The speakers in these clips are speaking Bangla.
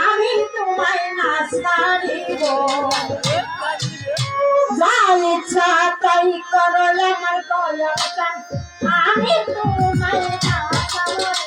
আমি তোমায় না ছাড়িব যা ইচ্ছা তাই করো আমার আমি তোমায় না তোমায়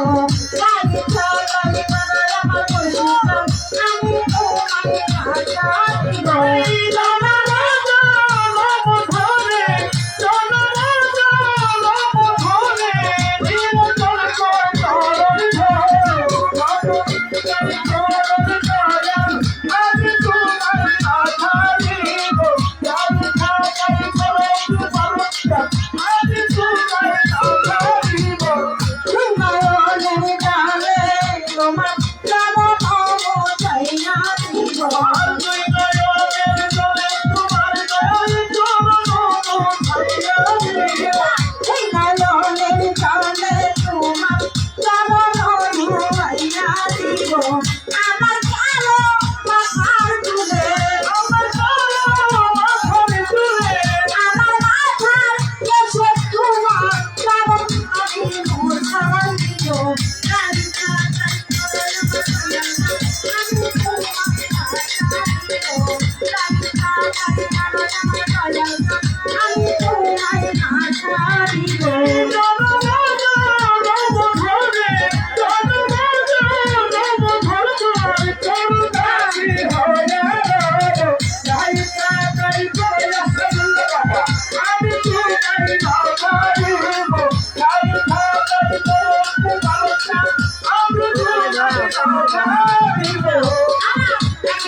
Oh.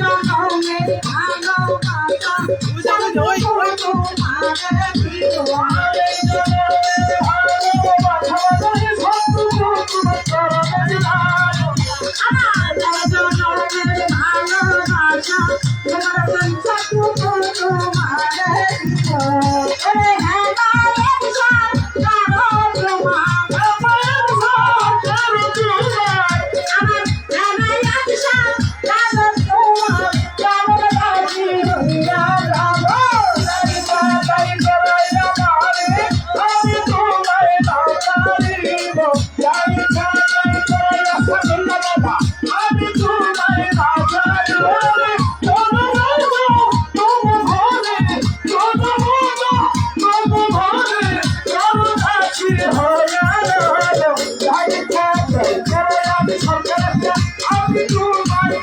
Ai,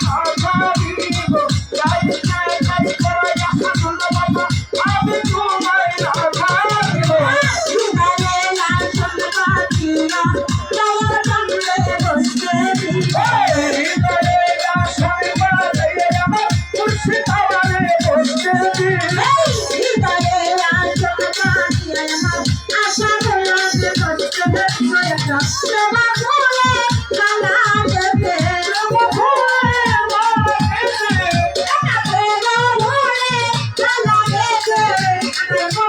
heart. আমি